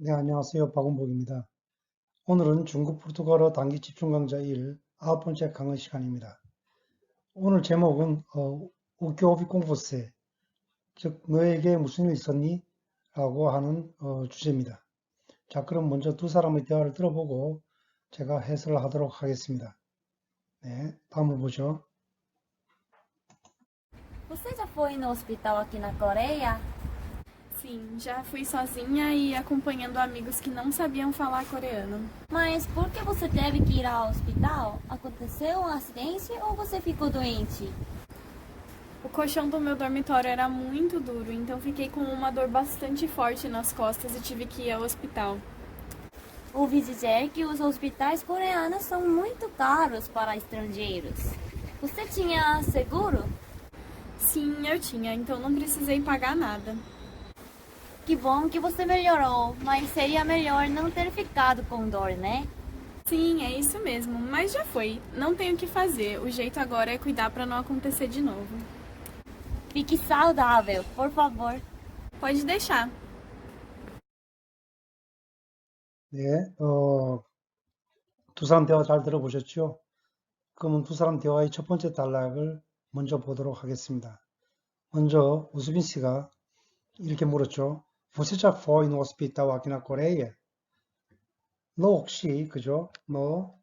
네, 안녕하세요. 박원복입니다. 오늘은 중국 포르투갈어 단기 집중 강좌 1 아홉 번째 강의 시간입니다. 오늘 제목은 어, 우교비 공부세, 즉 너에게 무슨 일 있었니? 라고 하는 어, 주제입니다. 자, 그럼 먼저 두 사람의 대화를 들어보고 제가 해설을 하도록 ha겠습니다. 네, 다음을 보죠. Você já foi no hospital aqui na Coreia? Sim, já fui sozinha e acompanhando amigos que não sabiam falar coreano. Mas por que você teve que ir ao hospital? Aconteceu um acidente ou você ficou doente? O colchão do meu dormitório era muito duro, então fiquei com uma dor bastante forte nas costas e tive que ir ao hospital. Ouvi dizer que os hospitais coreanos são muito caros para estrangeiros. Você tinha seguro? Sim, eu tinha, então não precisei pagar nada. Que bom que você melhorou, mas seria melhor não ter ficado com dor, né? Sim, é isso mesmo, mas já foi. Não tenho o que fazer. O jeito agora é cuidar para não acontecer de novo. Fique saudável, por favor. Pode deixar. 네, 어, 두 사람 대화 잘 들어보셨죠? 그러면 두 사람 대화의 첫 번째 단락을 먼저 보도록 하겠습니다. 먼저 우수빈 씨가 이렇게 물었죠. Você já foi no hospital aqui na Coreia? 너 혹시 그죠? 너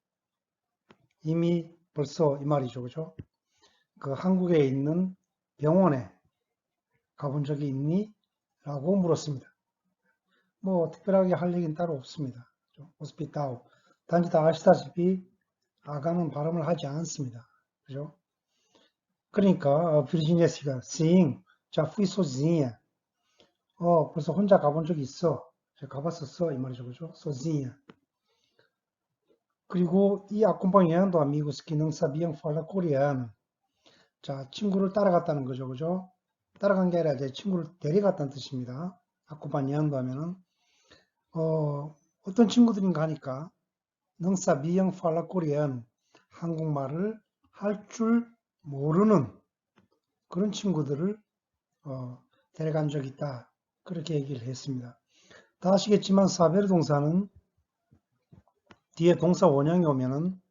이미 벌써 이 말이죠, 그죠? 그 한국에 있는 병원에 가본 적이 있니? 라고 물었습니다. 뭐 특별하게 할 얘기는 따로 없습니다. 호스피탈. 단지 다 아시다시피 아가는 발음을 하지 않습니다. 그죠? 그러니까 어, 비르지니아 씨가 sim, já fui sozinha. 어, 벌써 혼자 가본 적이 있어. 제가 가봤었어. 이 말이죠. 그죠? sozinha. 그리고 이 acompanhando amigos que não sabiam falar coreano. 자, 친구를 따라갔다는 거죠. 그죠? 따라간 게 아니라 제 친구를 데려갔다는 뜻입니다. acompanhando 하면은 어, 어떤 친구들인가 하니까 não sabiam falar coreano. 한국말을 할 줄 모르는 그런 친구들을 어, 데려간 적이 있다. 그렇게 얘기를 했습니다. 다 아시겠지만 사베르 동사는 뒤에 동사 원형이 오면은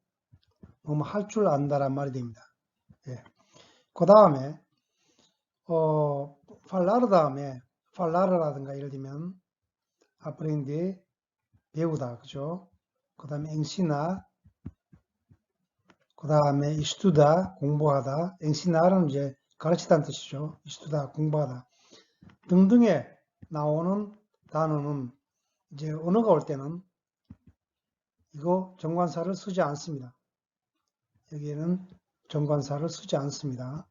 너무 할줄 안다란 말이 됩니다. 예. 그 다음에 어, 팔라르 다음에 팔라르라든가 예를 들면 aprender 배우다 그죠? 그 다음에 ensinar 그 다음에 estudar 공부하다 ensinar은 이제 가르치다는 뜻이죠. estudar 공부하다 등등에 나오는 단어는 이제 언어가 올 때는 이거 정관사를 쓰지 않습니다. 여기에는 정관사를 쓰지 않습니다.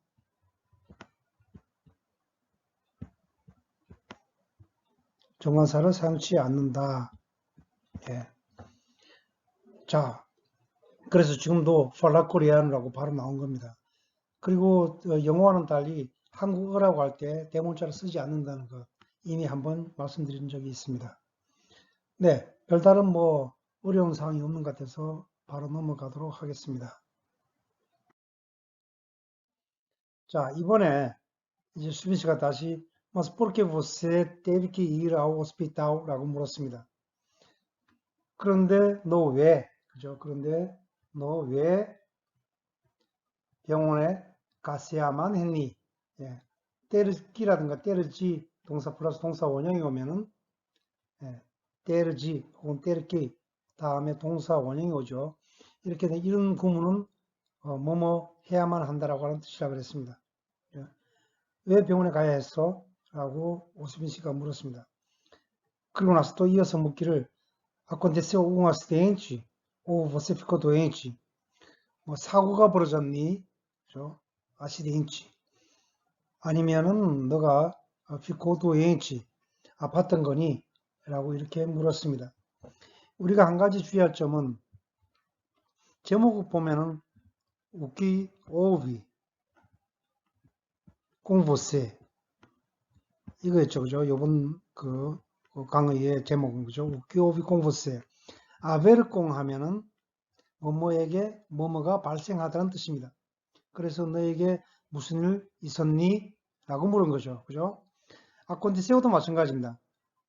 정관사를 사용치 않는다. 예. 자, 그래서 지금도 팔라코리안이라고 바로 나온 겁니다. 그리고 어, 영어와는 달리 한국어라고 할 때 대문자를 쓰지 않는다는 거 이미 한번 말씀드린 적이 있습니다. 네, 별다른 뭐 어려운 사항이 없는 것 같아서 바로 넘어가도록 하겠습니다. 자, 이번에 이제 수빈 씨가 다시 Mas por que você teve que ir ao hospital? 라고 물었습니다. 그런데 너 왜? 그죠? 그런데 너 왜 병원에 갔어야만 했니? 예. 때르기라든가 때르지 동사 플러스 동사 원형이 오면은 예. 때르지 혹은 때르기 다음에 동사 원형이 오죠. 이렇게 된 이런 구문은 어, 뭐뭐 해야만 한다라고 하는 뜻이라 그랬습니다. 예. 왜 병원에 가야 했어? 라고 오수빈 씨가 물었습니다. 그리고 나서 또 이어서 묻기를 aconteceu um acidente ou você ficou doente? 뭐 사고가 벌어졌니? 그죠? 아시덴치 아니면은 너가 ficou doente 아팠던 거니? 라고 이렇게 물었습니다. 우리가 한 가지 주의할 점은 제목을 보면은 houve com você 이거였죠. 그죠? 요번 그, 그 강의의 제목은 그죠? 우키오비 공부세. 아베르공 하면은 뭐뭐에게 뭐뭐가 발생하다는 뜻입니다. 그래서 너에게 무슨 일 있었니? 라고 물은 거죠. 그죠? 아콘디세오도 마찬가지입니다.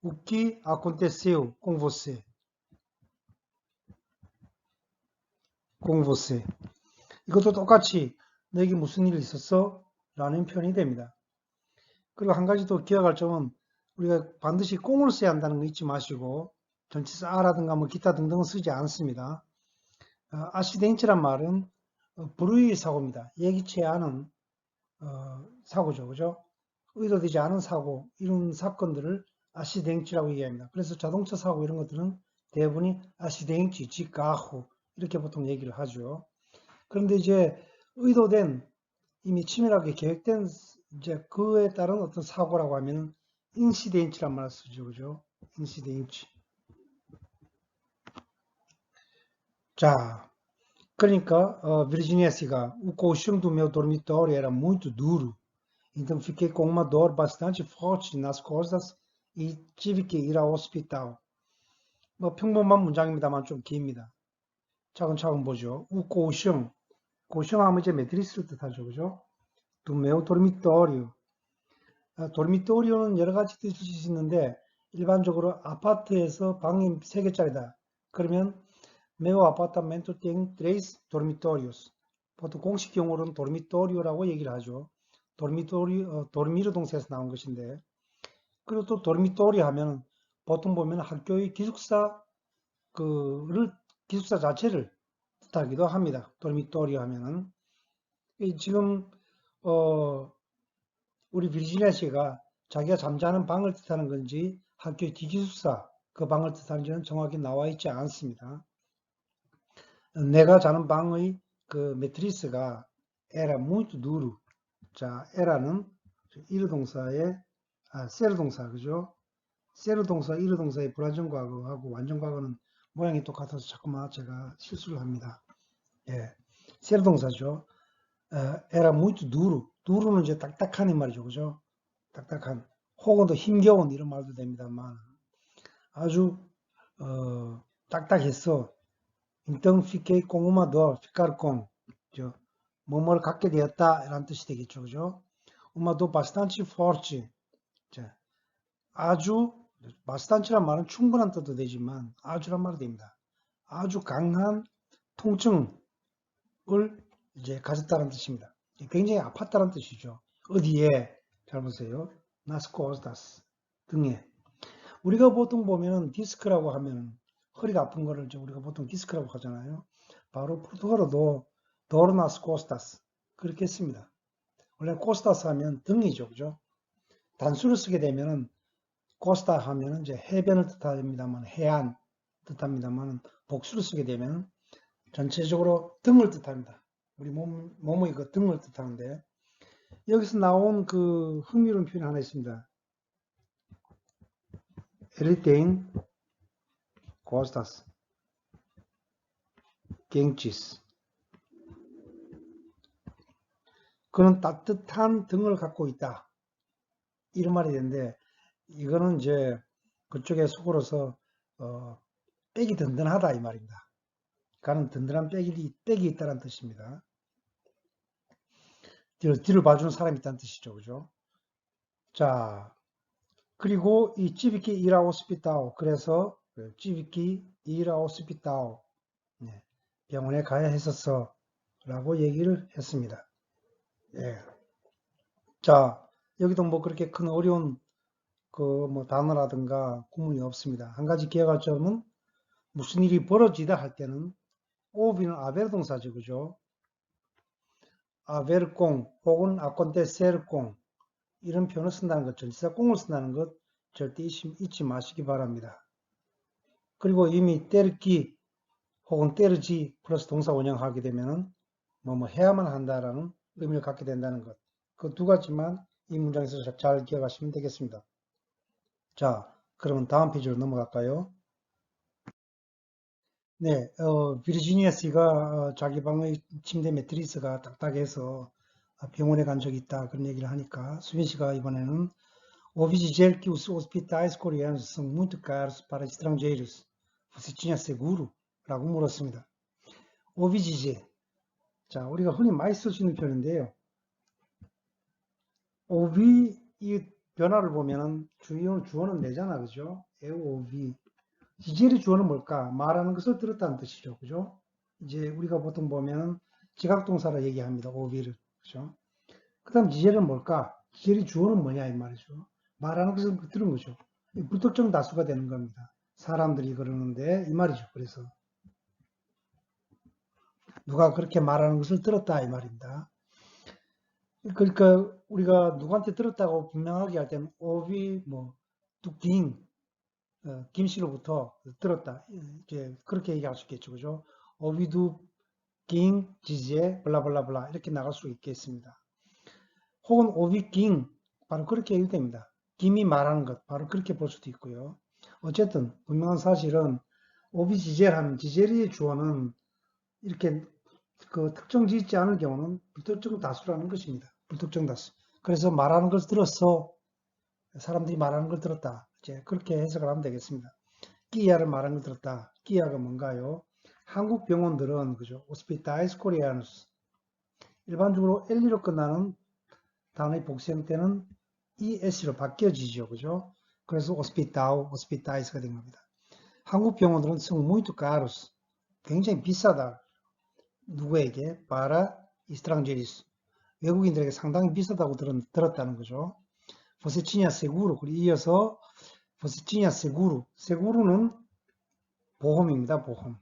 O que aconteceu com você? com você. 이것도 똑같이 너에게 무슨 일 있었어? 라는 표현이 됩니다. 그리고 한 가지 더 기억할 점은 우리가 반드시 꽁을 써야 한다는 거 잊지 마시고 전치사 아라든가 뭐 기타 등등은 쓰지 않습니다. 어, 아시덴치란 말은 어, 불의 사고입니다. 예기치 않은 어, 사고죠. 그죠? 의도되지 않은 사고 이런 사건들을 아시덴치라고 얘기합니다. 그래서 자동차 사고 이런 것들은 대부분이 아시덴치, 지가후 이렇게 보통 얘기를 하죠. 그런데 이제 의도된 이미 치밀하게 계획된 이제 그에 따른 어떤 사고라고 하면 인시덴치란 말을 쓰죠. 그죠? 인시덴치. 자, 그러니까 어, Virginia Cigar, o colchão do meu dormitório então fiquei com uma dor bastante forte nas costas e que ir ao hospital. 뭐 평범한 문장입니다만 좀 깁니다. 차근차근 보죠. o colchão, 고시하면 이제 매트리스를 뜻하죠. 그죠? dormitório. 아, 도르미토리오는 여러 가지 뜻이 있는데 일반적으로 아파트에서 방이 3개짜리다. 그러면 meu apartamento tem três dormitorios. 보통 공식 용어로는 도르미토리오라고 얘기를 하죠. 도르미토리, 어, 도르미르 동사에서 나온 것인데 그리고 또 도르미토리 하면 보통 보면 학교의 기숙사 그를 기숙사 자체를 뜻하기도 합니다. 도르미토리 하면은 이 지금 어 우리 비르지니아 씨가 자기가 잠자는 방을 뜻하는 건지 학교 기기숙사 그 방을 뜻하는지는 정확히 나와 있지 않습니다. 내가 자는 방의 그 매트리스가 era muito duro. 자, era는 이르 동사의 아, 세르 동사 그죠? 세르 동사, 이르 동사의 불완전 과거하고 완전 과거는 모양이 똑같아서 자꾸만 제가 실수를 합니다. 예, 세르 동사죠. 어, era muito duro. duro는 이제 딱딱한 이 말이죠, 그죠? 딱딱한 혹은 더 힘겨운 이런 말도 됩니다만 아주 어, 딱딱했어. então fiquei com 저 뭐뭐를 갖게 되었다 이런 뜻이 되겠죠, 그죠? bastante forte. 자, 아주 바스탄치란 말은 충분한 뜻도 되지만 아주란 말도 됩니다. 아주 강한 통증을 이제 가졌다는 뜻입니다. 굉장히 아팠다는 뜻이죠. 어디에? 잘 보세요. costas 등에. 우리가 보통 보면 디스크라고 하면 허리가 아픈 거를 우리가 보통 디스크라고 하잖아요. 바로 포르투갈어도 도르나스 코스타스 그렇게 했습니다. 원래 코스타스 하면 등이죠. 그죠? 단수를 쓰게 되면은 코스타 하면은 이제 해변을 뜻합니다만 해안 뜻합니다만 복수를 쓰게 되면 전체적으로 등을 뜻합니다. 우리 몸, 몸의 그 등을 뜻하는데 여기서 나온 그 흥미로운 표현이 하나 있습니다. 에리테인 코스타스 갱치스 그는 따뜻한 등을 갖고 있다. 이런 말이 되는데 이거는 이제 그쪽에 속으로서 어, 백이 든든하다 이 말입니다. 가는 든든한 백이, 백이 있다는 뜻입니다. 뒤를, 뒤를 봐주는 사람이 있다는 뜻이죠. 그죠? 자, 그리고 이 찌비키 이라 오스피타오. 그래서 찌비키 이라 오스피타오. 네, 병원에 가야 했었어. 라고 얘기를 했습니다. 예. 자, 여기도 뭐 그렇게 큰 어려운 그 뭐 단어라든가 구문이 없습니다. 한 가지 기억할 점은 무슨 일이 벌어지다 할 때는 오비는 아베르 동사죠. 그죠? 아베르공 혹은 아콘테 세르공 이런 표현을 쓴다는 것, 전치사 공을 쓴다는 것 절대 잊지, 마시기 바랍니다. 그리고 이미 때르기 혹은 때르지 플러스 동사 원형하게 되면은 뭐뭐 해야만 한다라는 의미를 갖게 된다는 것. 그 두 가지만 이 문장에서 잘 기억하시면 되겠습니다. 자, 그러면 다음 페이지로 넘어갈까요? 네, 어, 비르지니아 씨가 어, 자기 방의 침대 매트리스가 딱딱해서 병원에 간 적이 있다 그런 얘기를 하니까 수빈 씨가 이번에는 O dizer que os hospitais coreanos são muito caros para estrangeiros. Você tinha seguro? 라고 물었습니다. 오비지제. 자, 우리가 흔히 많이 쓸 수 있는 표현인데요. 오비, 이 변화를 보면은 주의어는 주어는 내잖아. 그죠? AOV. 지젤의 주어는 뭘까? 말하는 것을 들었다는 뜻이죠. 그죠? 이제 우리가 보통 보면은 지각동사로 얘기합니다. OV를. 그죠? 그 다음 지젤은 뭘까? 지젤의 주어는 뭐냐? 이 말이죠. 말하는 것을 들은 거죠. 이 불특정 다수가 되는 겁니다. 사람들이 그러는데 이 말이죠. 그래서 누가 그렇게 말하는 것을 들었다 이 말입니다. 그러니까 우리가 누구한테 들었다고 분명하게 할 때는 오비 뭐 뚝깅 어, 김씨로부터 들었다 이제 그렇게 얘기할 수 있겠죠, 그죠? 오비두 깅 지제 블라블라블라 이렇게 나갈 수 있겠습니다. 혹은 오비 깅 바로 그렇게 얘기됩니다. 김이 말하는 것 바로 그렇게 볼 수도 있고요. 어쨌든 분명한 사실은 오비 지젤 하면 지젤의 주어는 이렇게 그 특정 짓지 않을 경우는 불특정 다수라는 것입니다. 불특정 다수. 그래서 말하는 걸 들었어. 사람들이 말하는 걸 들었다. 이제 그렇게 해석을 하면 되겠습니다. 끼야를 말하는 걸 들었다. 끼야가 뭔가요? 한국 병원들은 그죠? 호스피타이스 코리아누스. 일반적으로 엘리로 끝나는 단어의 복수 형태는 ES로 바뀌어지죠. 그죠? 그래서 호스피타우, 호스피타이스가 된 겁니다. 한국 병원들은 성 muito caros. 굉장히 비싸다. 누구에게? para estrangeiros. 외국인들에게 상당히 비싸다고 들었, 들었다는 거죠. 보세치냐 세구르. 그리고 이어서 보세치냐 세구르. 세구르는 보험입니다. 보험.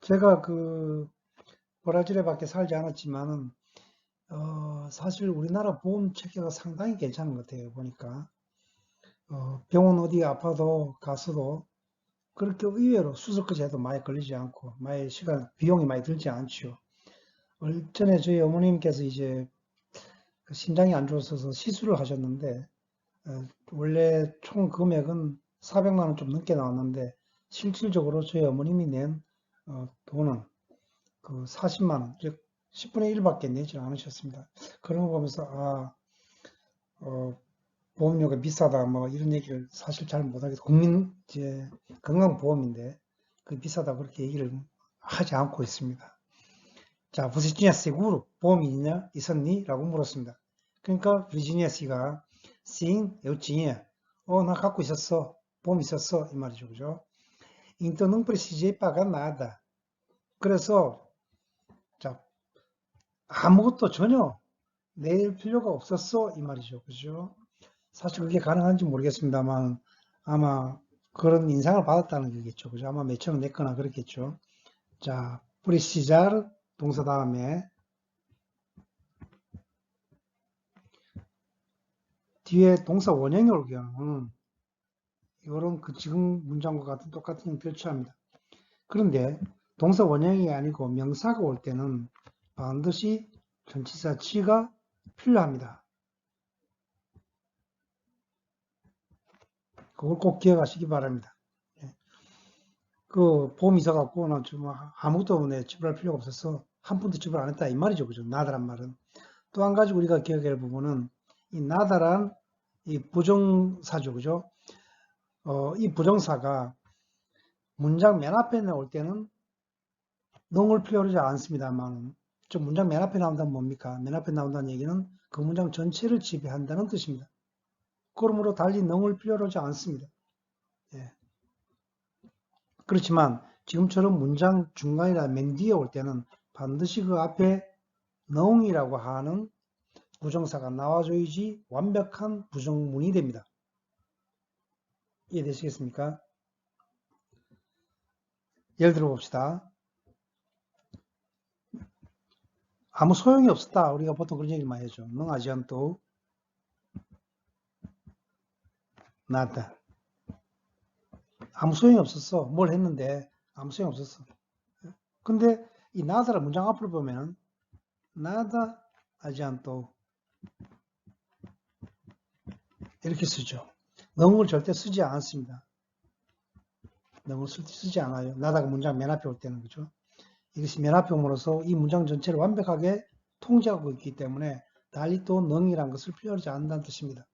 제가 그 브라질에 밖에 살지 않았지만은 어, 사실 우리나라 보험 체계가 상당히 괜찮은 것 같아요. 보니까 어, 병원 어디 아파도 가서도 그렇게 의외로 수술까지 해도 많이 걸리지 않고 많이 시간 비용이 많이 들지 않죠. 얼 전에 저희 어머님께서 이제 그 심장이 안 좋아서 시술을 하셨는데 어, 원래 총 금액은 400만 원 좀 넘게 나왔는데 실질적으로 저희 어머님이 낸 어, 돈은 그 40만 원, 즉 10분의 1밖에 내지 않으셨습니다. 그런 거 보면서 아 어, 보험료가 비싸다 뭐 이런 얘기를 사실 잘 못하겠어 국민 이제 건강보험인데 그 비싸다 그렇게 얘기를 하지 않고 있습니다. 자, 부시지니아 세구르 보험이 있냐 있었니? 라고 물었습니다. 그러니까 virginia 씨가 eu tinha. 어, 나 갖고 있었어. 보험 있었어. 이 말이죠. 그죠? Não precisei pagar nada. 그래서 자, 아무것도 전혀 낼 필요가 없었어. 이 말이죠. 그죠? 사실 그게 가능한지 모르겠습니다만 아마 그런 인상을 받았다는 거겠죠. 그죠? 아마 몇천 원 냈거나 그렇겠죠. 자, precisar 동사 다음에 뒤에 동사 원형이 올 경우는 이거는 그 지금 문장과 같은 똑같은 형태를 취합니다. 그런데 동사 원형이 아니고 명사가 올 때는 반드시 전치사 치가 필요합니다. 그걸 꼭 기억하시기 바랍니다. 예. 그 보험 있어 갖고는 좀 아무것도 내 지불할 필요가 없어서 한 푼도 지불 안 했다 이 말이죠. 그죠? 나다란 말은. 또 한 가지 우리가 기억해야 할 부분은 이 나다란 이 부정사죠. 그죠? 어, 이 부정사가 문장 맨 앞에 나올 때는 농을 필요로 하지 않습니다만 좀 문장 맨 앞에 나온다면 뭡니까? 맨 앞에 나온다는 얘기는 그 문장 전체를 지배한다는 뜻입니다. 그러므로 달리 농을 필요로 하지 않습니다. 예. 그렇지만 지금처럼 문장 중간이나 맨 뒤에 올 때는 반드시 그 앞에 농이라고 하는 부정사가 나와줘야지 완벽한 부정문이 됩니다. 이해되시겠습니까? 예를 들어 봅시다. 아무 소용이 없었다. 우리가 보통 그런 얘기 많이 하죠. 능하지 않도 나다. 아무 소용이 없었어. 뭘 했는데 아무 소용이 없었어. 근데 이 나다라 문장 앞을 보면 나다 하지 않도 이렇게 쓰죠. 너무를 절대 쓰지 않습니다. 너무 쓰지 않아요. 나다가 문장 맨 앞에 올 때는 그죠. 이것이 맨 앞에 옴으로써 이 문장 전체를 완벽하게 통제하고 있기 때문에 달리 또 능이란 것을 필요하지 않는다는 뜻입니다.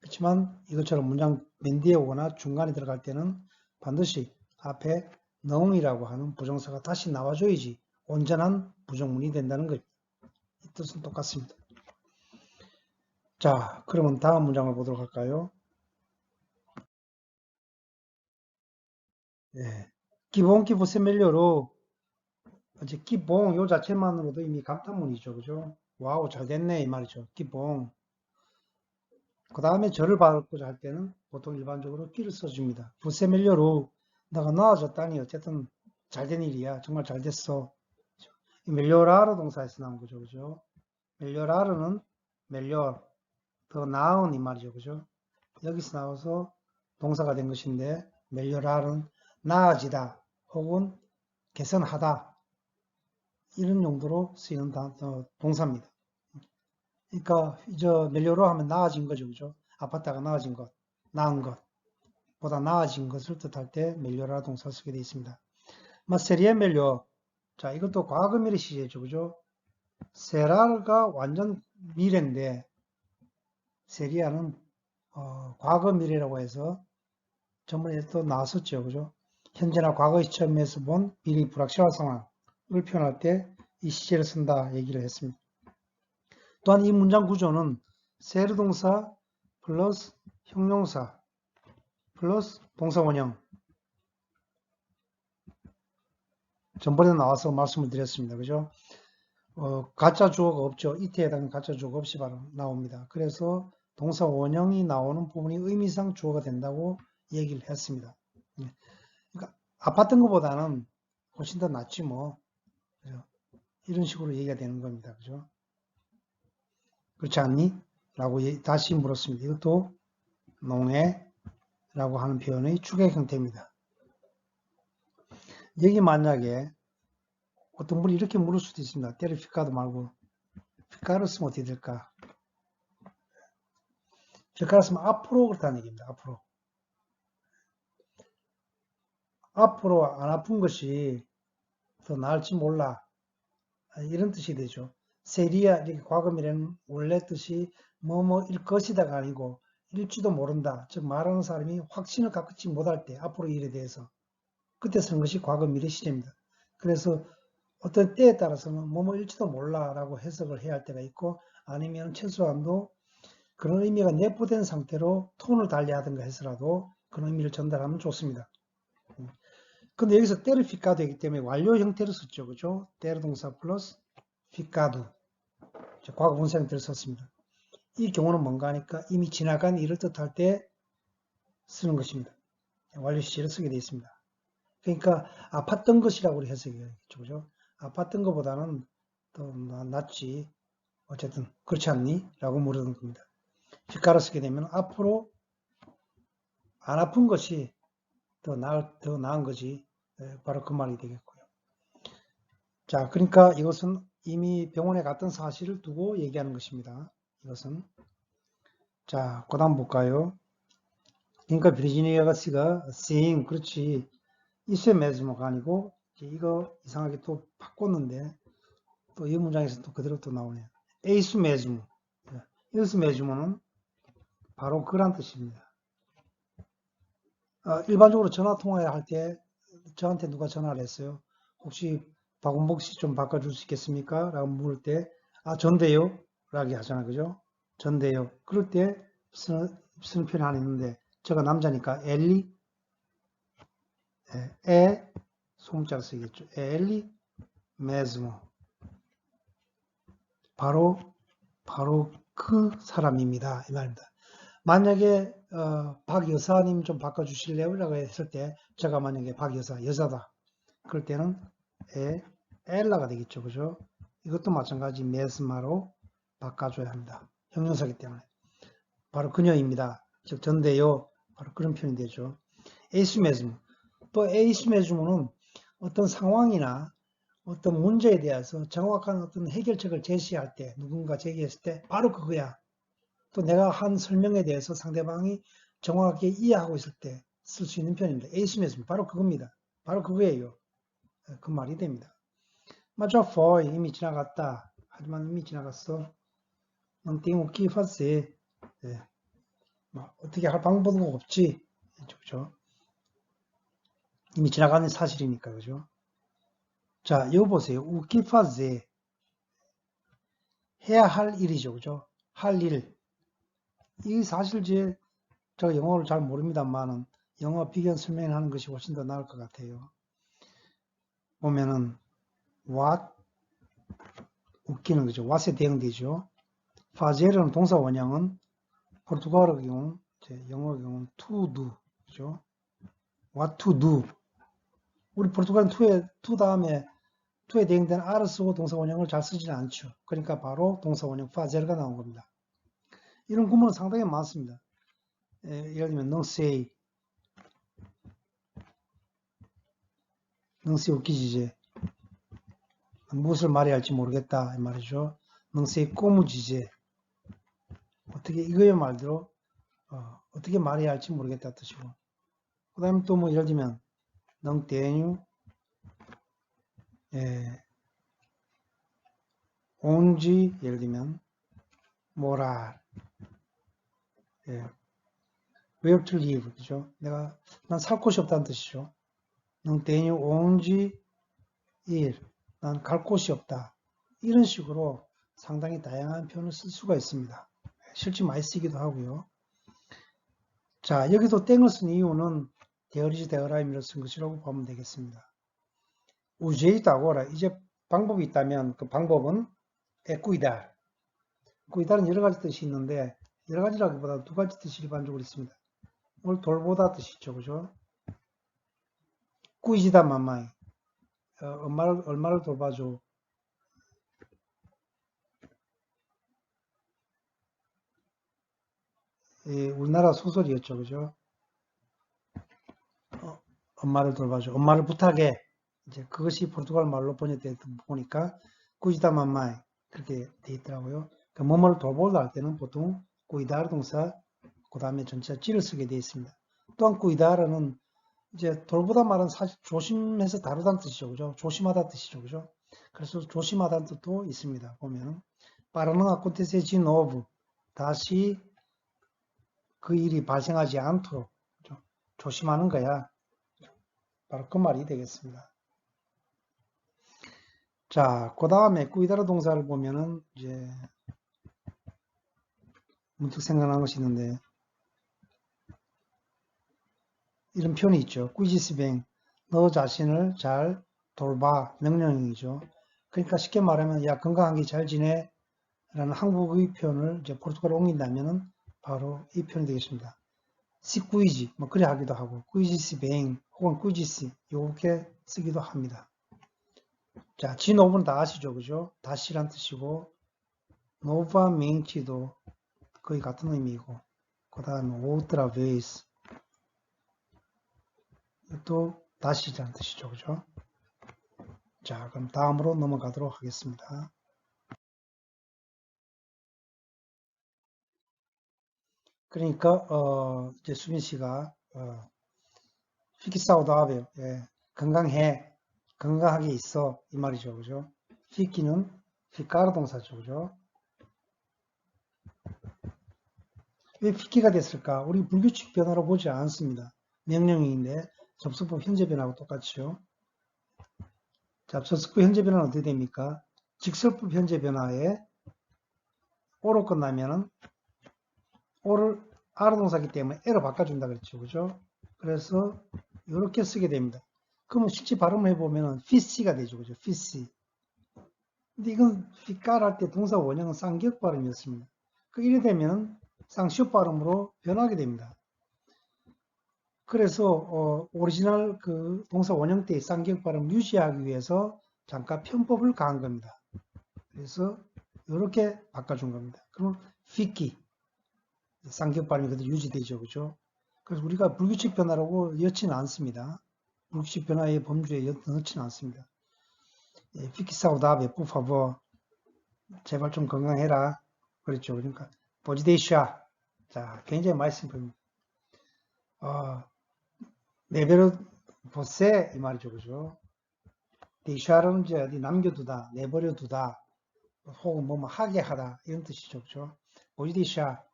그렇지만 이것처럼 문장 맨 뒤에 오거나 중간에 들어갈 때는 반드시 앞에 능이라고 하는 부정사가 다시 나와줘야지 온전한 부정문이 된다는 것. 이 뜻은 똑같습니다. 자, 그러면 다음 문장을 보도록 할까요? 예. 기본 기부 세 멜료로 이제 기봉 요 자체만으로도 이미 감탄문이죠. 그죠? 와우 잘 됐네 이 말이죠. 기봉. 그 다음에 절을 받고자 할 때는 보통 일반적으로 끼를 써줍니다. 부세 멜료로 내가 나아졌다니 어쨌든 잘 된 일이야. 정말 잘 됐어. 이 멜료라르 동사에서 나온 거죠. 그죠? 멜료라르는 멜료 더 나은 이 말이죠. 그죠? 여기서 나와서 동사가 된 것인데 멜료라르는 나아지다 혹은 개선하다 이런 용도로 쓰이는 다- 어, 동사입니다. 그러니까 저 멜료로 하면 나아진 거죠, 그죠? 아팠다가 나아진 것, 나은 것, 보다 나아진 것을 뜻할 때 멜료라 동사 쓰게 되어 있습니다. 뭐 세리에 멜료, 자 이것도 과거 미래 시제죠, 그죠? 세라가 완전 미래인데 세리아는 어, 과거 미래라고 해서 전번에 또 나왔었죠, 그죠? 현재나 과거 시점에서 본 미래 불확실한 상황을 표현할 때 이 시제를 쓴다 얘기를 했습니다. 또한 이 문장 구조는 세르 동사 플러스 형용사 플러스 동사 원형 전번에 나와서 말씀을 드렸습니다. 그죠? 어, 가짜 주어가 없죠. 이태에 해당하는 가짜 주어가 없이 바로 나옵니다. 그래서 동사 원형이 나오는 부분이 의미상 주어가 된다고 얘기를 했습니다. 예. 그러니까 아팠던 것보다는 훨씬 더 낫지 뭐. 그죠? 이런 식으로 얘기가 되는 겁니다. 그죠? 그렇지 않니? 라고 예- 다시 물었습니다. 이것도 농해라고 하는 표현의 추격 형태입니다. 여기 만약에 어떤 분이 이렇게 물을 수도 있습니다. 때를 피카도 말고 피카를 쓰면 어떻게 될까? 피카를 쓰면 앞으로 그렇다는 얘기입니다. 앞으로. 앞으로 안 아픈 것이 더 나을지 몰라. 아, 이런 뜻이 되죠. 세리아, 이렇게 과거미래는 원래 뜻이 뭐뭐일 것이다가 아니고 일지도 모른다. 즉 말하는 사람이 확신을 갖지 못할 때 앞으로 일에 대해서 그때 쓰는 것이 과거 미래 시제입니다. 그래서 어떤 때에 따라서는 뭐뭐일지도 몰라라고 해석을 해야 할 때가 있고 아니면 최소한도 그런 의미가 내포된 상태로 톤을 달리하든가 해서라도 그런 의미를 전달하면 좋습니다. 근데 여기서 ficado 되기 때문에 완료 형태로 썼죠. 그죠? 때르 동사 플러스. 자, 과거 분사 형태를 썼습니다. 이 경우는 뭔가 하니까 이미 지나간 일을 뜻할 때 쓰는 것입니다. 완료 시제를 쓰게 되어 있습니다. 그러니까 아팠던 것이라고 해석해야겠죠. 그죠? 아팠던 것보다는 더 나- 낫지. 어쨌든 그렇지 않니? 라고 물으는 겁니다. ficado 쓰게 되면 앞으로 안 아픈 것이 더 나을, 더 나은 거지. 예, 바로 그 말이 되겠고요. 자, 그러니까 이것은 이미 병원에 갔던 사실을 두고 얘기하는 것입니다. 이것은. 자, 그 다음 볼까요? 그러니까 비르지니아 가시가 seeing, 그렇지. 이세 메즈모가 아니고, 이거 이상하게 또 바꿨는데, 또 이 문장에서 또 그대로 또 나오네요. 에이스 메즈모. 에이스 메즈모는 바로 그란 뜻입니다. 어, 일반적으로 전화 통화할 때 저한테 누가 전화를 했어요. 혹시 박원복 씨 좀 바꿔줄 수 있겠습니까? 라고 물을 때, 아, 전데요? 라고 하잖아요. 그죠? 전데요. 그럴 때 쓰는, 쓰는 표현이 하나 있는데, 제가 남자니까 엘리, 에, 에 소문자를 쓰겠죠. 엘리 메즈모. 바로, 바로 그 사람입니다. 이 말입니다. 만약에 어, 박 여사님 좀 바꿔주실래요? 라고 했을 때 제가 만약에 박 여사, 여자다. 그럴 때는 에, 엘라가 되겠죠. 그죠? 이것도 마찬가지 메스마로 바꿔줘야 합니다. 형용사기 때문에. 바로 그녀입니다. 즉 전데요. 바로 그런 표현이 되죠. 에이스메즈무. 또 에이스메즈무는 어떤 상황이나 어떤 문제에 대해서 정확한 어떤 해결책을 제시할 때 누군가 제기했을 때 바로 그거야. 또 내가 한 설명에 대해서 상대방이 정확하게 이해하고 있을 때 쓸 수 있는 표현입니다. 에이스메즘 바로 그겁니다. 바로 그거예요. 그 말이 됩니다. 맞아, for 이미 지나갔다. 하지만 이미 지나갔어. 넌 띵우 끼파세. 네. 뭐 어떻게 할 방법은 없지. 그죠? 이미 지나가는 사실이니까 그죠? 자, 이거 보세요. 우키파제 해야 할 일이죠, 그죠? 할 일. 이 사실 제, 제가 영어를 잘 모릅니다만은 영어 비견 설명하는 것이 훨씬 더 나을 것 같아요. 보면은 what 웃기는 거죠. what에 대응되죠. faze르는 동사 원형은 포르투갈어 경우, 이제 영어 경우는 to do, 그죠? what to do. 우리 포르투갈은 to에, to 다음에 to에 대응되는 r을 쓰고 동사 원형을 잘 쓰지는 않죠. 그러니까 바로 동사 원형 faze르가 나온 겁니다. 이런 구문은 상당히 많습니다. 예, 예를 들면 não sei 웃기지 이제 무엇을 말해야 할지 모르겠다 이 말이죠. como dizer 어떻게 이거의 말대로 어, 떻게 말해야 할지 모르겠다 뜻이고 그 다음에 또 뭐 예를 들면 tenho 예, onde 예를 들면 morar 예, where to live 그죠? 내가 난 살 곳이 없다는 뜻이죠. tenho onde ir 난 갈 곳이 없다. 이런 식으로 상당히 다양한 표현을 쓸 수가 있습니다. 실제 많이 쓰기도 하고요. 자, 여기도 땡을 쓴 이유는 데어리지 데어라임을 쓴 것이라고 보면 되겠습니다. 우제이도 아고라 이제 방법이 있다면 그 방법은 에꾸이다. 꾸이다는 여러 가지 뜻이 있는데 여러 가지라기보다 두 가지 뜻이 일반적으로 있습니다. 오늘 돌보다 뜻이 있죠. 그죠? 꾸이지다 마마이. 어, 엄마를, 얼마를 돌봐줘. 예, 우리나라 소설이었죠. 그죠? 어, 엄마를 돌봐줘. 엄마를 부탁해. 이제 그것이 포르투갈 말로 번역되어 보니까 꾸이지다 마마이. 그렇게 돼 있더라고요. 그 뭐뭐를 돌보다 할 때는 보통 꾸이다르 동사 그 다음에 전체 찌를 쓰게 되어 있습니다. 또한 꾸이다르는 이제 돌보다 말은 사실 조심해서 다루다는 뜻이죠. 그죠? 조심하다 뜻이죠. 그죠? 그래서 조심하다는 뜻도 있습니다. 보면 빠르는 아콘테세 지 노브 다시 그 일이 발생하지 않도록 그죠? 조심하는 거야. 바로 그 말이 되겠습니다. 자, 그 다음에 꾸이다르 동사를 보면은 이제 문득 생각난 것이 있는데 이런 표현이 있죠. 꾸지스뱅 너 자신을 잘 돌봐 명령이죠. 그러니까 쉽게 말하면 야 건강하게 잘 지내 라는 한국의 표현을 이제 포르투갈로 옮긴다면은 바로 이 표현이 되겠습니다. 시꾸이지 뭐 그래 하기도 하고 꾸이지스뱅 혹은 꾸지스 이렇게 쓰기도 합니다. 자, 지노브는 다 아시죠, 그죠? 다시란 뜻이고 노바멘티도 거의 같은 의미이고 그 다음에 vez 또 다시라는 뜻이죠. 그죠? 자, 그럼 다음으로 넘어가도록 하겠습니다. 그러니까 어, 이제 수빈 씨가 어, 피키사우도 하베요. 예, 건강해, 건강하게 있어 이 말이죠, 그죠? 피키는 피카르 동사죠, 그죠? 왜 피키가 됐을까? 우리 불규칙 변화로 보지 않습니다. 명령인데 접속부 현재 변화하고 똑같이요. 자, 접속부 현재 변화는 어떻게 됩니까? 직설부 현재 변화에 오로 끝나면은 오를 아르 동사기 때문에 에로 바꿔준다 그랬죠. 그죠? 그래서 이렇게 쓰게 됩니다. 그러면 실제 발음을 해보면은 피시가 되죠. 그죠? 피시. 근데 이건 피깔 할 때 동사 원형은 쌍기역 발음이었습니다. 그 이래 되면 쌍시옷 발음으로 변하게 됩니다. 그래서 어, 오리지널 그 동사 원형 때의 쌍기역 발음 유지하기 위해서 잠깐 편법을 가한 겁니다. 그래서 이렇게 바꿔준 겁니다. 그럼 피키 쌍기역 발음이 그대로 유지되죠. 그죠? 그래서 우리가 불규칙 변화라고 여치는 않습니다. 불규칙 변화의 범주에 넣지는 않습니다. 예, 피키 사우다베 뿌파버 제발 좀 건강해라. 그랬죠. 그러니까 보지데이샤 자 굉장히 표현입니다. 어, 내버려 보세 이 말이죠 그죠. 데이샤는 이제 어디 남겨두다 내버려 두다 혹은 뭐, 뭐 하게 하다 이런 뜻이죠 그죠. 보지데이샤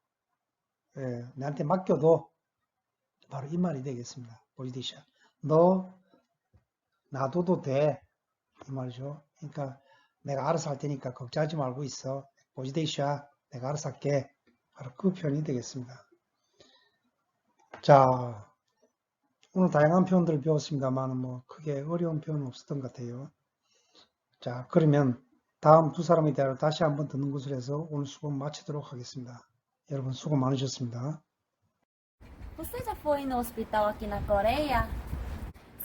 예, 나한테 맡겨도 바로 이 말이 되겠습니다. 보지데이샤. 너 놔둬도 돼. 이 말이죠. 그러니까 내가 알아서 할 테니까 걱정하지 말고 있어. 보지데이샤 내가 알아서 할게. 바로 그 표현이 되겠습니다. 자, 오늘 다양한 표현들을 배웠습니다만 뭐 크게 어려운 표현은 없었던 것 같아요. 자, 그러면 다음 두 사람의 대화를 다시 한번 듣는 것으로 해서 오늘 수업 마치도록 하겠습니다. 여러분 수고 많으셨습니다. Você já foi no hospital aqui na Coreia?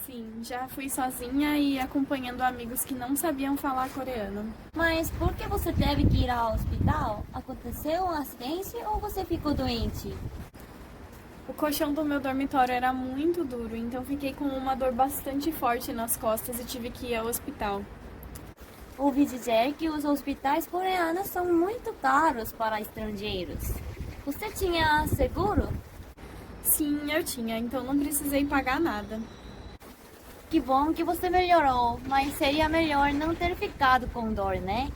Sim, já fui sozinha e acompanhando amigos que não sabiam falar coreano. Mas por que você teve que ir ao hospital? Aconteceu um acidente ou você ficou doente? O colchão do meu dormitório era muito duro, então fiquei com uma dor bastante forte nas costas e tive que ir ao hospital. Ouvi dizer que os hospitais coreanos são muito caros para estrangeiros. Você tinha seguro? Sim, eu tinha, então não precisei pagar nada. Que bom que você melhorou, mas seria melhor não ter ficado com dor, né?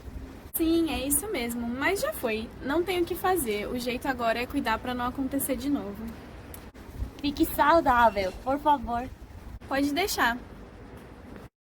Sim, é isso mesmo, mas já foi. Não tenho o que fazer. O jeito agora é cuidar para não acontecer de novo. Fique saudável, por favor. Pode deixar.